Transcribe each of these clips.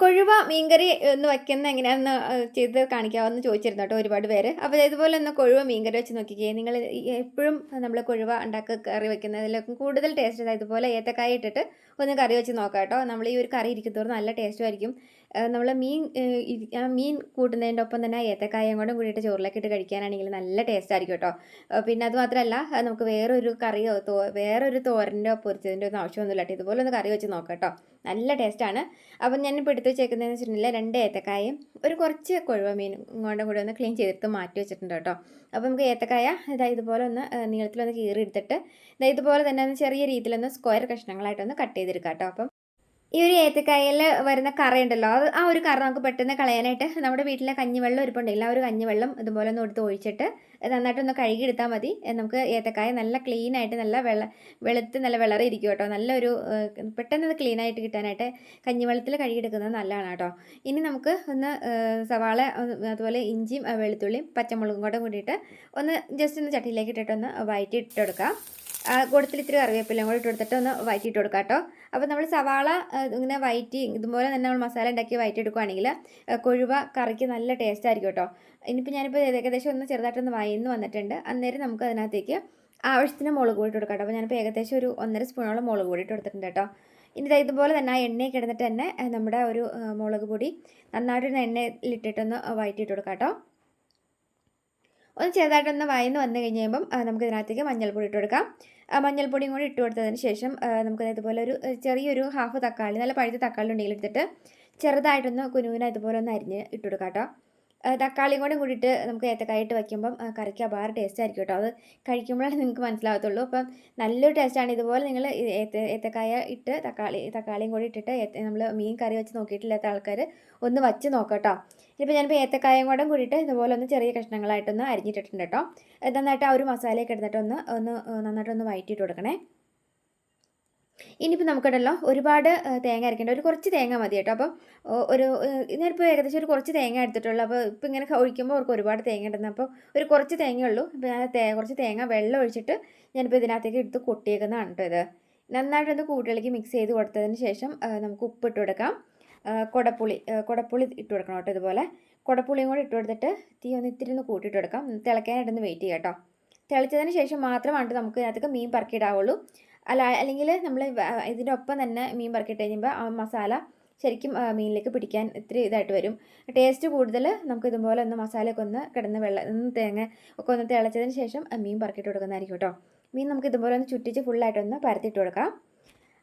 കൊഴുവ മീൻകറി ഒന്ന് വയ്ക്കുന്ന എങ്ങനെയാണെന്ന് ചെയ്ത് കാണിക്കാമെന്ന് ചോദിച്ചിരുന്നു കേട്ടോ ഒരുപാട് പേര്. അപ്പോൾ ഇതുപോലെ ഒന്ന് കൊഴുവ മീൻകറി വെച്ച് നോക്കിക്കേ. നിങ്ങൾ എപ്പോഴും നമ്മൾ കൊഴുവ ഉണ്ടാക്കി കറി വെക്കുന്നതിലൊക്കെ കൂടുതൽ ടേസ്റ്റ് ഇതുപോലെ ഏത്തക്കായ ഇട്ടിട്ട് ഒന്ന് കറി വെച്ച് നോക്കാം കേട്ടോ. നമ്മൾ ഈ ഒരു കറി ഇരിക്കുന്നതോറും നല്ല ടേസ്റ്റും ആയിരിക്കും. നമ്മൾ മീൻ ആ മീൻ കൂട്ടുന്നതിന്റെ ഒപ്പം തന്നെ ഏത്തക്കായം കൂടെ കൂടിയിട്ട് ചോറിലേക്ക് ഇട്ട് കഴിക്കാനാണെങ്കിൽ നല്ല ടേസ്റ്റ് ആയിരിക്കും കേട്ടോ. പിന്നെ അത് മാത്രമല്ല നമുക്ക് വേറൊരു കറിയോ തോ വേറൊരു തോരന്റെ പൊരിച്ചതിന്റെ ഒന്നും ആവശ്യമൊന്നുമില്ല കേട്ടോ. ഇതുപോലെ ഒന്ന് കറി വെച്ച് നോക്കാം കേട്ടോ. നല്ല ടേസ്റ്റാണ് അപ്പം ഞാൻ ഇപ്പോൾ എടുത്ത് വെച്ചേക്കുന്നതെന്ന് വെച്ചിട്ടുണ്ടെങ്കിൽ രണ്ട് ഏത്തക്കായയും ഒരു കുറച്ച് കൊഴുവ മീൻ കൊണ്ടും കൂടി ഒന്ന് ക്ലീൻ ചെയ്തെടുത്ത് മാറ്റി വെച്ചിട്ടുണ്ട് കേട്ടോ. അപ്പോൾ നമുക്ക് ഏത്തക്കായ ഇതാ ഇതുപോലെ ഒന്ന് നീളത്തിലൊന്ന് കീറി എടുത്തിട്ട് ഇതാ ഇതുപോലെ തന്നെ ഒന്ന് ചെറിയ രീതിയിലൊന്ന് സ്ക്വയർ കഷ്ണങ്ങളായിട്ടൊന്ന് കട്ട് ചെയ്തെടുക്കാം കേട്ടോ. അപ്പം ഈ ഒരു ഏത്തക്കായയിൽ വരുന്ന കറയുണ്ടല്ലോ. അത് ആ ഒരു കറ നമുക്ക് പെട്ടെന്ന് കളയാനായിട്ട് നമ്മുടെ വീട്ടിലെ കഞ്ഞിവെള്ളം ഒരുപ്പുണ്ടെങ്കിൽ ആ ഒരു കഞ്ഞിവെള്ളം ഇതുപോലെ ഒന്ന് എടുത്ത് ഒഴിച്ചിട്ട് നന്നായിട്ടൊന്ന് കഴുകി എടുത്താൽ മതി. നമുക്ക് ഏത്തക്കായ നല്ല ക്ലീൻ ആയിട്ട് നല്ല വെള്ള വെളുത്ത് നല്ല വിളറി ഇരിക്കും കേട്ടോ. നല്ലൊരു പെട്ടെന്ന് അത് ക്ലീൻ ആയിട്ട് കിട്ടാനായിട്ട് കഞ്ഞിവെള്ളത്തിൽ കഴുകിയെടുക്കുന്നത് നല്ലതാണ് കേട്ടോ. ഇനി നമുക്ക് ഒന്ന് സവാള അതുപോലെ ഇഞ്ചിയും വെളുത്തുള്ളിയും പച്ചമുളകും കൂടെ കൂടിയിട്ട് ഒന്ന് ജസ്റ്റ് ഒന്ന് ചട്ടിയിലേക്ക് ഇട്ടിട്ടൊന്ന് വയറ്റി ഇട്ടെടുക്കാം കൂടുതൽ ഇത്തിരി കറിവേപ്പിലയും കൂടി ഇട്ട് കൊടുത്തിട്ട് ഒന്ന് വയറ്റിയിട്ട് കൊടുക്കാം കേട്ടോ. അപ്പോൾ നമ്മൾ സവാള ഇങ്ങനെ വയറ്റി ഇതുപോലെ തന്നെ നമ്മൾ മസാല ഉണ്ടാക്കി വയറ്റി എടുക്കുകയാണെങ്കിൽ കൊഴുവ കറിക്ക് നല്ല ടേസ്റ്റ് ആയിരിക്കും കേട്ടോ ഇനിയിപ്പോൾ ഞാനിപ്പോൾ ഏകദേശം ഒന്ന് ചെറുതായിട്ടൊന്ന് വയന്ന് വന്നിട്ടുണ്ട്. അന്നേരം നമുക്ക് അതിനകത്തേക്ക് ആവശ്യത്തിന് മുളക് ഇട്ട് കൊടുക്കാം അപ്പോൾ ഞാനിപ്പോൾ ഏകദേശം ഒരു ഒന്നര സ്പൂണോളം മുളക് കൂടിയിട്ട് ഇട്ട് കൊടുത്തിട്ടുണ്ട് കേട്ടോ ഇനി ഇതുപോലെ തന്നെ ആ എണ്ണയിൽ കിടന്നിട്ട് തന്നെ നമ്മുടെ ഒരു മുളക് പൊടി നന്നായിട്ട് എണ്ണയിലിട്ടിട്ടൊന്ന് വയറ്റിയിട്ട് കൊടുക്കാം കേട്ടോ ഒന്ന് ചെറുതായിട്ടൊന്ന് വയന്ന് വന്നു കഴിഞ്ഞ് കഴിയുമ്പം നമുക്ക് ഇതിനകത്തേക്ക് മഞ്ഞൾപ്പൊടി ഇട്ട് കൊടുക്കാം. മഞ്ഞൾപ്പൊടിയും കൂടി ഇട്ട് കൊടുത്തതിന് ശേഷം നമുക്ക് ഇതുപോലെ ഒരു ചെറിയൊരു ഹാഫ് തക്കാളി നല്ല പഴുത്ത തക്കാളി ഉണ്ടെങ്കിൽ എടുത്തിട്ട് ചെറുതായിട്ടൊന്ന് കുനുവിന ഇതുപോലെ ഒന്ന് അരിഞ്ഞ് ഇട്ട് കൊടുക്കാം കേട്ടോ തക്കാളിയും കൂടെ കൂടിയിട്ട് നമുക്ക് ഏത്തക്കായിട്ട് വയ്ക്കുമ്പം കറിക്ക് അപാര ടേസ്റ്റ് ആയിരിക്കും കേട്ടോ. അത് കഴിക്കുമ്പോഴാണ് നിങ്ങൾക്ക് മനസ്സിലാകത്തുള്ളൂ അപ്പം നല്ലൊരു ടേസ്റ്റാണ് ഇതുപോലെ നിങ്ങൾ ഏത്ത ഏത്തക്കായ ഇട്ട് തക്കാളി തക്കാളിയും കൂടി ഇട്ടിട്ട് നമ്മൾ മീൻ കറി വെച്ച് നോക്കിയിട്ടില്ലാത്ത ആൾക്കാർ ഒന്ന് വച്ച് നോക്കാം കേട്ടോ. ഇപ്പോൾ ഞാനിപ്പോൾ ഏത്തക്കായും കൂടെ കൂടിയിട്ട് ഇതുപോലെ ഒന്ന് ചെറിയ കഷ്ണങ്ങളായിട്ടൊന്ന് അരിഞ്ഞിട്ടിട്ടുണ്ട് കേട്ടോ. നന്നായിട്ട് ആ ഒരു മസാലയൊക്കെ എടുത്തിട്ടൊന്ന് ഒന്ന് നന്നായിട്ടൊന്ന് വയറ്റിയിട്ട് കൊടുക്കണേ. ഇനിയിപ്പോൾ നമുക്കുണ്ടല്ലോ ഒരുപാട് തേങ്ങ അരക്കേണ്ട. ഒരു കുറച്ച് തേങ്ങ മതി കേട്ടോ. അപ്പം ഒരു ഞാനിപ്പോൾ ഏകദേശം ഒരു കുറച്ച് തേങ്ങ എടുത്തിട്ടുള്ളൂ. അപ്പോൾ ഇപ്പോൾ ഇങ്ങനെ ഒഴിക്കുമ്പോൾ അവർക്ക് ഒരുപാട് തേങ്ങ ഉണ്ടെന്ന്. അപ്പോൾ ഒരു കുറച്ച് തേങ്ങയുള്ളൂ അപ്പോൾ ഞാൻ തേ കുറച്ച് തേങ്ങ വെള്ളം ഒഴിച്ചിട്ട് ഞാനിപ്പോൾ ഇതിനകത്തേക്ക് എടുത്ത് കൊട്ടിയേക്കുന്നതാണ് കേട്ടോ ഇത്. നന്നായിട്ടൊന്ന് കൂട്ടുകളിലേക്ക് മിക്സ് ചെയ്ത് കൊടുത്തതിന് ശേഷം നമുക്ക് ഉപ്പ് ഇട്ട് കൊടുക്കാം. കുടപ്പുളി കുടപ്പുളി ഇട്ട് കൊടുക്കണം കേട്ടോ ഇതുപോലെ. കുടപ്പുളിയും കൂടി ഇട്ട് കൊടുത്തിട്ട് തീ ഒന്ന് ഇത്തിരി ഒന്ന് കൂട്ടിയിട്ട് കൊടുക്കാം. തിളക്കാനായിട്ടൊന്ന് വെയിറ്റ് ചെയ്യാം കേട്ടോ. തിളച്ചതിന് ശേഷം മാത്രമാണ് നമുക്ക് ഇതിനകത്തേക്ക് മീൻ പറക്കിയിടാവുള്ളൂ അല്ല അല്ലെങ്കിൽ നമ്മൾ ഇതിന്റെ ഒപ്പം തന്നെ മീൻ വറക്കിട്ട് കഴിയുമ്പോൾ ആ മസാല ശരിക്കും മീനിലേക്ക് പിടിക്കാൻ ഇത്തിരി ഇതായിട്ട് വരും. ടേസ്റ്റ് കൂടുതൽ നമുക്ക് ഇതുപോലെ ഒന്ന് മസാലയൊക്കെ ഒന്ന് കിടന്ന് വെള്ളം ഒന്ന് തേങ്ങ ഒക്കെ ഒന്ന് തിളച്ചതിന് ശേഷം മീൻ പറക്കിട്ട് കൊടുക്കുന്നതായിരിക്കും കേട്ടോ. മീൻ നമുക്ക് ഇതുപോലെ ഒന്ന് ചുറ്റിച്ച് ഫുള്ളായിട്ടൊന്ന് പരത്തിയിട്ട് കൊടുക്കാം.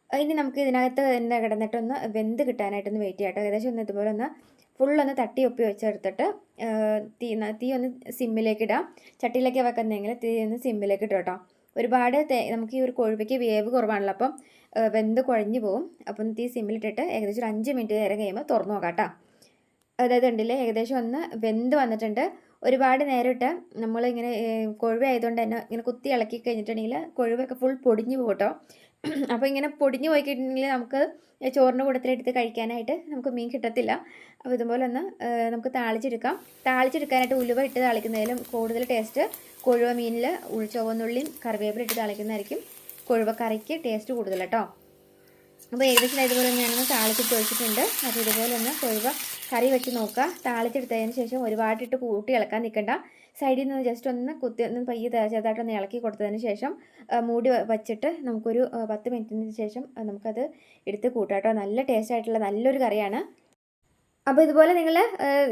ഇനി നമുക്ക് ഇതിനകത്ത് തന്നെ കിടന്നിട്ടൊന്ന് വെന്ത് കിട്ടാനായിട്ടൊന്ന് വെയിറ്റ് ചെയ്യാം കേട്ടോ. ഏകദേശം ഒന്ന് ഇതുപോലെ ഒന്ന് ഫുള്ളൊന്ന് തട്ടി ഒപ്പി വെച്ചെടുത്തിട്ട് തീ തീ ഒന്ന് സിമ്മിലേക്ക് ഇടാം. ചട്ടിയിലേക്ക് വെക്കുന്നെങ്കിൽ തീ ഒന്ന് സിമ്മിലേക്ക് ഇട്ടോ ഒരുപാട് നമുക്ക് ഈ ഒരു കൊഴുവയ്ക്ക് വേവ് കുറവാണല്ലോ അപ്പം വെന്ത് കുഴഞ്ഞു പോകും അപ്പം തീ സിമ്മിലിട്ടിട്ട് ഏകദേശം ഒരു അഞ്ച് മിനിറ്റ് നേരം കഴിയുമ്പോൾ തുറന്നു നോക്കാം കേട്ടോ. അതായത് ഉണ്ടല്ലേ ഏകദേശം ഒന്ന് വെന്ത് വന്നിട്ടുണ്ട്. ഒരുപാട് നേരിട്ട് നമ്മളിങ്ങനെ കൊഴുവ ആയതുകൊണ്ട് തന്നെ ഇങ്ങനെ കുത്തി ഇളക്കി കഴിഞ്ഞിട്ടുണ്ടെങ്കിൽ കൊഴുവൊക്കെ ഫുൾ പൊടിഞ്ഞു പോകും കേട്ടോ. അപ്പോൾ ഇങ്ങനെ പൊടിഞ്ഞു പോയി കഴിഞ്ഞിട്ടുണ്ടെങ്കിൽ നമുക്ക് ചോറിന്റെ കൂട്ടത്തിലെടുത്ത് കഴിക്കാനായിട്ട് നമുക്ക് മീൻ കിട്ടത്തില്ല. അപ്പോൾ ഇതുപോലെ ഒന്ന് നമുക്ക് താളിച്ചെടുക്കാം. താളിച്ചെടുക്കാനായിട്ട് ഉലുവ ഇട്ട് താളിക്കുന്നതിലും കൂടുതൽ ടേസ്റ്റ് കൊഴുവ മീനിൽ ഉഴിച്ചോവന്നുള്ളിയും കറിവേപ്പില ഇട്ട് താളിക്കുന്നതായിരിക്കും കൊഴുവ കറിക്ക് ടേസ്റ്റ് കൂടുതൽ കേട്ടോ. അപ്പോൾ ഏകദേശം ഇതുപോലെ ഞാനൊന്ന് താളിച്ചിട്ട് ഒഴിച്ചിട്ടുണ്ട്. അപ്പോൾ ഇതുപോലെ ഒന്ന് കൊഴുവ കറി വെച്ച് നോക്കുക. താളിച്ചെടുത്തതിന് ശേഷം ഒരുപാടിട്ട് കൂട്ടി ഇളക്കാൻ നിൽക്കണ്ട. സൈഡിൽ നിന്ന് ജസ്റ്റ് ഒന്ന് കുത്തി ഒന്ന് പയ്യെ ചെറുതായിട്ടൊന്ന് ഇളക്കി കൊടുത്തതിന് ശേഷം മൂടി വച്ചിട്ട് നമുക്കൊരു പത്ത് മിനിറ്റിന് ശേഷം നമുക്കത് എടുത്ത് കൂട്ടാട്ടോ. നല്ല ടേസ്റ്റ് ആയിട്ടുള്ള നല്ലൊരു കറിയാണ്. അപ്പോൾ ഇതുപോലെ നിങ്ങൾ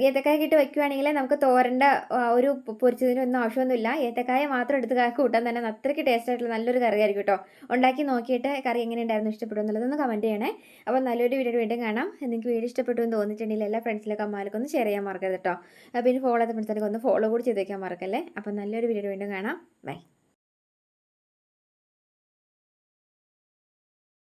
ഏത്തക്കായ ഇട്ട് വെക്കുകയാണെങ്കിൽ നമുക്ക് തോരന്റെ ഒരു പൊരിച്ചതിനൊന്നും ആവശ്യമൊന്നുമില്ല. ഏത്തക്കായ മാത്രം എടുത്ത് കൂട്ടാൻ തന്നെ അത്രയ്ക്ക് ടേസ്റ്റ് ആയിട്ടുള്ള നല്ലൊരു കറി ആയിരിക്കും കേട്ടോ. ഉണ്ടാക്കി നോക്കിയിട്ട് കറി എങ്ങനെ ഉണ്ടായിരുന്നു ഇഷ്ടപ്പെടും എന്നുള്ളതൊന്ന് കമന്റ് ചെയ്യണേ. അപ്പോൾ നല്ലൊരു വീഡിയോ വീണ്ടും കാണാം. നിങ്ങൾക്ക് വീഡിയോ ഇഷ്ടപ്പെട്ടു എന്ന് തോന്നിയിട്ടുണ്ടെങ്കിൽ എല്ലാ ഫ്രണ്ട്സിലേക്ക് അമ്മമാർക്ക് ഒന്ന് ഷെയർ ചെയ്യാൻ മറക്കരുത് കേട്ടോ. പിന്നെ ഫോളോ ചെയ്ത ഫ്രണ്ട്സിലേക്ക് ഒന്ന് ഫോളോ കൂടി ചെയ്ത് വയ്ക്കാൻ മറക്കല്ലേ? അപ്പോൾ നല്ലൊരു വീഡിയോ വീണ്ടും കാണാം. ബൈ